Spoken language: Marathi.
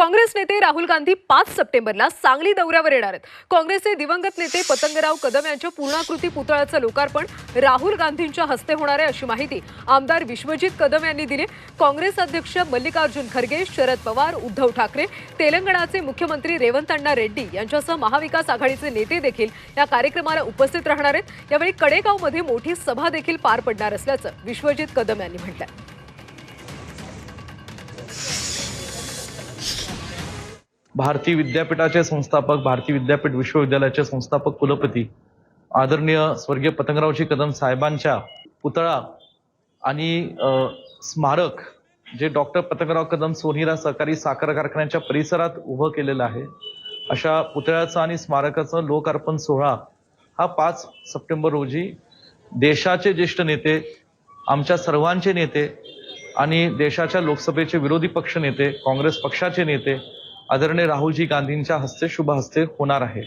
काँग्रेस नेते राहुल गांधी पाच सप्टेंबरला सांगली दौऱ्यावर येणार आहेत. काँग्रेसचे दिवंगत नेते पतंगराव कदम यांच्या पूर्णाकृती पुतळ्याचं लोकार्पण राहुल गांधींच्या हस्ते होणार आहे अशी माहिती आमदार विश्वजित कदम यांनी दिली. काँग्रेस अध्यक्ष मल्लिकार्जुन खरगे शरद पवार उद्धव ठाकरे तेलंगणाचे मुख्यमंत्री रेवंत अण्णा रेड्डी यांच्यासह महाविकास आघाडीचे नेते देखील या कार्यक्रमाला उपस्थित राहणार आहेत. यावेळी कडेगावमध्ये मोठी सभा देखील पार पडणार असल्याचं विश्वजित कदम यांनी म्हटलंय. भारतीय विद्यापीठाचे संस्थापक भारतीय विद्यापीठ विश्वविद्यालयाचे संस्थापक कुलपती आदरणीय स्वर्गीय पतंगरावजी कदम साहेबांच्या पुतळा आणि स्मारक जे डॉक्टर पतंगराव कदम सोनीरा सहकारी साखर कारखान्याच्या परिसरात उभं केलेलं आहे. अशा पुतळ्याचं आणि स्मारकाचं लोकार्पण सोहळा हा पाच सप्टेंबर रोजी देशाचे ज्येष्ठ नेते आमच्या सर्वांचे नेते आणि देशाच्या लोकसभेचे विरोधी पक्ष नेते काँग्रेस पक्षाचे नेते आदरणीय राहुलजी गांधींच्या हस्ते शुभ हस्ते होणार आहे.